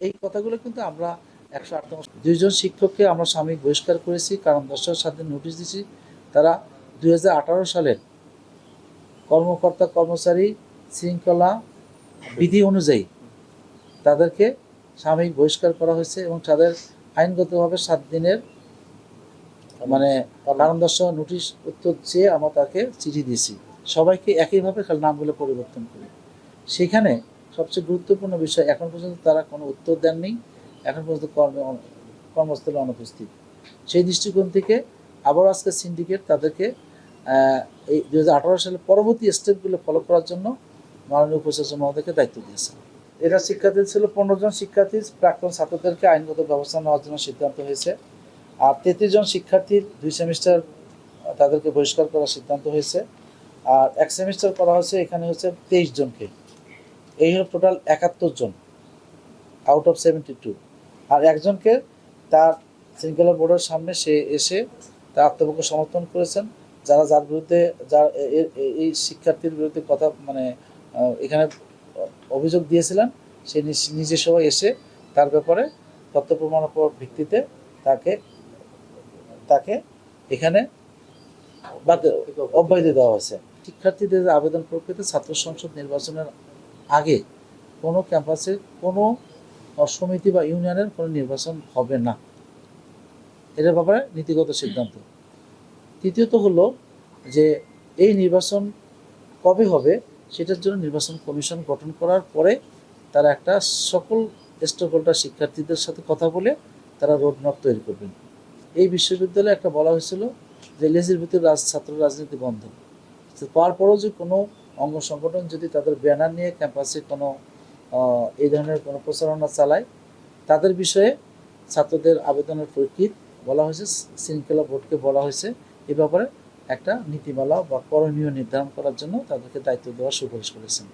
এই কথাগুলো কিন্তু আমরা একশো আটতম দুইজন শিক্ষককে আমরা সাময়িক বহিষ্কার করেছি, কারণ দশের সাথে নোটিশ দিয়েছি। তারা দু হাজার আঠারো সালের কর্মকর্তা, কর্মচারী শৃঙ্খলা বিধি অনুযায়ী তাদেরকে সাময়িক বহিষ্কার করা হয়েছে এবং তাদের আইনগতভাবে সাত দিনের মানে কারণ দর্শক নোটিশ উত্তর চেয়ে আমরা তাকে চিঠি দিয়েছি। সবাইকে একইভাবে খালি নামগুলো পরিবর্তন করি। সেখানে সবচেয়ে গুরুত্বপূর্ণ বিষয়, এখন পর্যন্ত তারা কোনো উত্তর দেননি। এখন পর্যন্ত কর্মে কর্মস্থলে অনুপস্থিত। সেই দৃষ্টিকোণ থেকে আবার আজকে সিন্ডিকেট তাদেরকে এই দু সালের পরবর্তী স্টেপগুলো ফলো করার জন্য মাননীয় উপশাসক মহোদয়কে দায়িত্ব দিয়েছে এরা শিক্ষার্থী ছিল, পনেরো জন শিক্ষার্থী, প্রাক্তন ছাত্রদেরকে আইনগত ব্যবস্থা নেওয়ার জন্য সিদ্ধান্ত হয়েছে। আর তেত্রিশ জন শিক্ষার্থীর দুই সেমিস্টার তাদেরকে বহিষ্কার করার সিদ্ধান্ত হয়েছে। আর এক সেমিস্টার করা হয়েছে, এখানে হচ্ছে তেইশ জনকে। এই হলো টোটাল একাত্তর জন আউট অফ সেভেন্টি টু আর একজনকে তার শৃঙ্খলা বোর্ডের সামনে সে এসে তার আত্মপক্ষ সমর্থন করেছেন। যারা যার বিরুদ্ধে, যার এই শিক্ষার্থীর বিরুদ্ধে কথা মানে এখানে অভিযোগ দিয়েছিলেন, সে নিজে সবাই এসে তার ব্যাপারে তথ্য প্রমাণের ভিত্তিতে তাকে তাকে এখানে বাদ, অব্যাহতি দেওয়া হয়েছে। শিক্ষার্থীদের আবেদন প্রক্রিয়াতে ছাত্র সংসদ নির্বাচনের আগে কোনো ক্যাম্পাসে কোনো সমিতি বা ইউনিয়নের কোনো নির্বাচন হবে না। এটার ব্যাপারে নীতিগত সিদ্ধান্ত। তৃতীয়ত হলো যে এই নির্বাচন কবে হবে সেটার জন্য নির্বাচন কমিশন গঠন করার পরে তারা একটা সকল স্টেক হোল্ডার শিক্ষার্থীদের সাথে কথা বলে তারা রোডম্যাপ তৈরি করবেন। এই বিশ্ববিদ্যালয়ে একটা বলা হয়েছিল যে লেজির ভিতরে রাজ, ছাত্র রাজনীতি বন্ধ। তারপরেও যে কোনো অঙ্গ সংগঠন যদি তাদের ব্যানার নিয়ে ক্যাম্পাসে কোনো এই ধরনের কোনো প্রচারণা চালায়, তাদের বিষয়ে ছাত্রদের আবেদনের পরিপ্রেক্ষিত বলা হয়েছে, শৃঙ্খলা বোর্ডকে বলা হয়েছে। এ ব্যাপারে একটা নীতিমালা বা করণীয় নির্ধারণ করার জন্য তাদেরকে দায়িত্ব দেওয়ার সুপারিশ করেছেন।